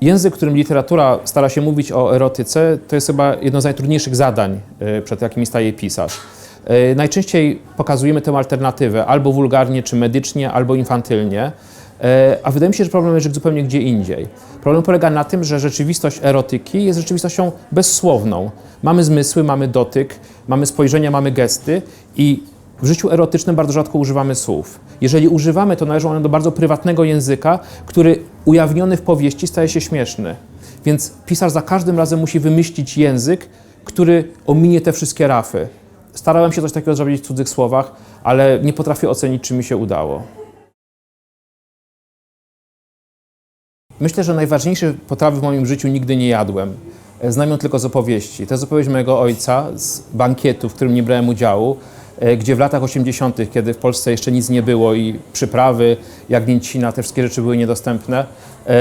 Język, którym literatura stara się mówić o erotyce, to jest chyba jedno z najtrudniejszych zadań, y, przed jakimi staje pisarz. Y, Najczęściej pokazujemy tę alternatywę albo wulgarnie, czy medycznie, albo infantylnie, y, a wydaje mi się, że problem leży zupełnie gdzie indziej. Problem polega na tym, że rzeczywistość erotyki jest rzeczywistością bezsłowną. Mamy zmysły, mamy dotyk, mamy spojrzenia, mamy gesty i w życiu erotycznym bardzo rzadko używamy słów. Jeżeli używamy, to należą one do bardzo prywatnego języka, który ujawniony w powieści staje się śmieszny. Więc pisarz za każdym razem musi wymyślić język, który ominie te wszystkie rafy. Starałem się coś takiego zrobić w cudzych słowach, ale nie potrafię ocenić, czy mi się udało. Myślę, że najważniejsze potrawy w moim życiu nigdy nie jadłem. Znam ją tylko z opowieści. To jest opowieść mojego ojca z bankietu, w którym nie brałem udziału, gdzie w latach 80., kiedy w Polsce jeszcze nic nie było i przyprawy, jagnięcina, te wszystkie rzeczy były niedostępne, e,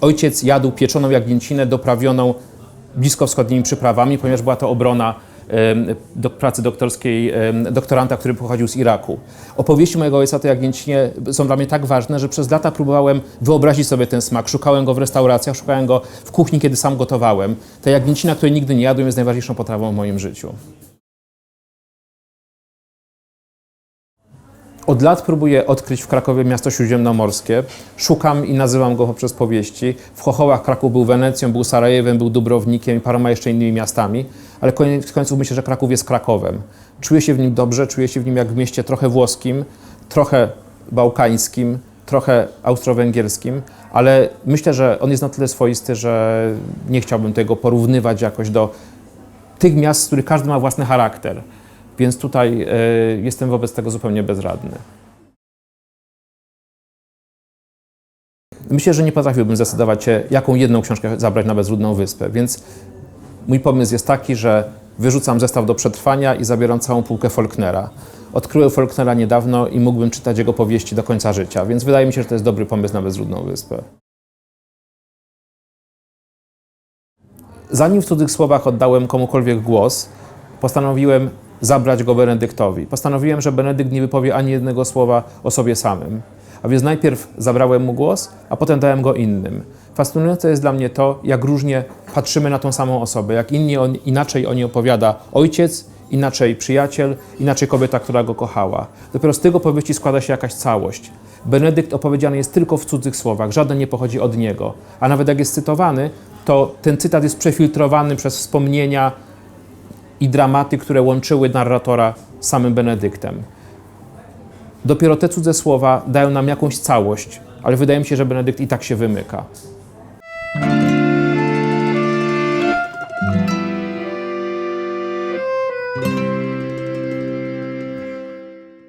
ojciec jadł pieczoną jagnięcinę doprawioną bliskowschodnimi przyprawami, ponieważ była to obrona do pracy doktorskiej doktoranta, który pochodził z Iraku. Opowieści mojego ojca tej jagnięcinie są dla mnie tak ważne, że przez lata próbowałem wyobrazić sobie ten smak. Szukałem go w restauracjach, szukałem go w kuchni, kiedy sam gotowałem. Ta jagnięcina, której nigdy nie jadłem, jest najważniejszą potrawą w moim życiu. Od lat próbuję odkryć w Krakowie miasto śródziemnomorskie. Szukam i nazywam go poprzez powieści. W Chochołach Kraków był Wenecją, był Sarajewem, był Dubrownikiem i paroma jeszcze innymi miastami, ale koniec końców myślę, że Kraków jest Krakowem. Czuję się w nim dobrze, czuję się w nim jak w mieście trochę włoskim, trochę bałkańskim, trochę austro-węgierskim, ale myślę, że on jest na tyle swoisty, że nie chciałbym tego porównywać jakoś do tych miast, z których każdy ma własny charakter. Więc tutaj e, jestem wobec tego zupełnie bezradny. Myślę, że nie potrafiłbym zdecydować się, jaką jedną książkę zabrać na bezludną wyspę, więc mój pomysł jest taki, że wyrzucam zestaw do przetrwania i zabieram całą półkę Faulknera. Odkryłem Faulknera niedawno i mógłbym czytać jego powieści do końca życia, więc wydaje mi się, że to jest dobry pomysł na bezludną wyspę. Zanim w cudzych słowach oddałem komukolwiek głos, postanowiłem zabrać go Benedyktowi. Postanowiłem, że Benedykt nie wypowie ani jednego słowa o sobie samym. A więc najpierw zabrałem mu głos, a potem dałem go innym. Fascynujące jest dla mnie to, jak różnie patrzymy na tą samą osobę, jak inni on, inaczej o niej opowiada ojciec, inaczej przyjaciel, inaczej kobieta, która go kochała. Dopiero z tego powieści składa się jakaś całość. Benedykt opowiedziany jest tylko w cudzych słowach, żaden nie pochodzi od niego. A nawet jak jest cytowany, to ten cytat jest przefiltrowany przez wspomnienia i dramaty, które łączyły narratora z samym Benedyktem. Dopiero te cudze słowa dają nam jakąś całość, ale wydaje mi się, że Benedykt i tak się wymyka.